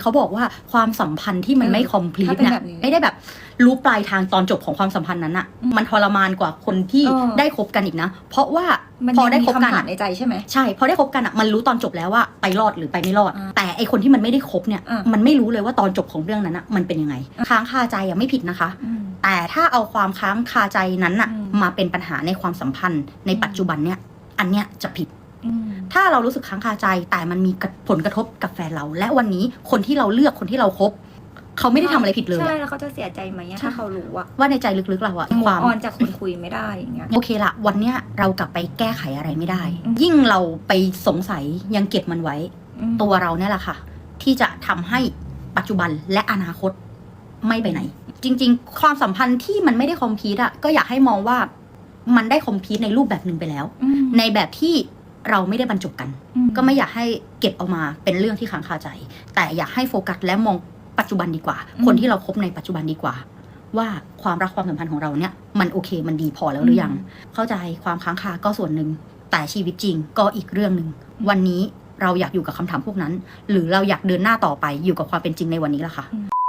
เขาบอกว่าความสัมพันธ์ที่มันเออไม่คอมพลีทถ้าเป็นเนี่ยแบบนี้ไม่ได้แบบรู้ปลายทางตอนจบของความสัมพันธ์นั้นอะอืมมันทรมานกว่าคนที่เออ ได้คบกันอีกนะ เพราะว่ามันพอยังได้มีคบกันคำถามอะในใจใช่ไหม ใช่พอได้คบกันอะมันรู้ตอนจบแล้วว่าไปรอดหรือไปไม่รอด อ่าแต่ไอคนที่มันไม่ได้คบเนี่ยอ่ามั มันไม่รู้เลยว่าตอนจบของเรื่องนั้นอะมันเป็นยังไง ค้างคาใจอะไม่ผิดนะคะ อืม แต่ถ้าเอาความค้างคาใจนั้นอะอืมมาเป็นปัญหาในความสัมพันธ์ในปัจจุบันเนี่ย อันเนี้ยจะผิดอืม ถ้าเรารู้สึกค้างคาใจแต่มันมีผลกระทบกับแฟนเรา และวันนี้คนที่เราเลือกคนที่เราคบเขาไม่ได้ทำอะไรผิดเลยใช่อะแล้วเขาจะเสียใจไหมอะใช่ถ้าเขารู้อะว่าในใจลึกๆเราอะมูความออนจากคนคุยไม่ได้อย่างเงี้ยโอเคละวันเนี้ยเรากลับไปแก้ไขอะไรไม่ได้อืมยิ่งเราไปสงสัยยังเก็บมันไว้อืมตัวเราเนี่ยแหละค่ะ ที่จะทำให้ปัจจุบันและอนาคตไม่ไปไหน จริง ๆ ความสัมพันธ์ที่มันไม่ได้คอมพีตอะก็อยากให้มองว่ามันได้คอมพีตในรูปแบบหนึ่งไปแล้วอืมในแบบที่ เราไม่ได้บรรจบกันอืก็ไม่อยากให้เก็บเอามาเป็นเรื่องที่ค้างคาใจ แต่อยากให้โฟกัสและมองปัจจุบันดีกว่า คนที่เราคบในปัจจุบันดีกว่า ว่าความรักความสัมพันธ์ของเราเนี่ยมันโอเคมันดีพอแล้วหรือยัง เข้าใจความค้างคาก็ส่วนหนึ่ง แต่ชีวิตจริงก็อีกเรื่องหนึ่งวันนี้เราอยากอยู่กับคำถามพวกนั้น หรือเราอยากเดินหน้าต่อไปอยู่กับความเป็นจริงในวันนี้ละค่ะอืม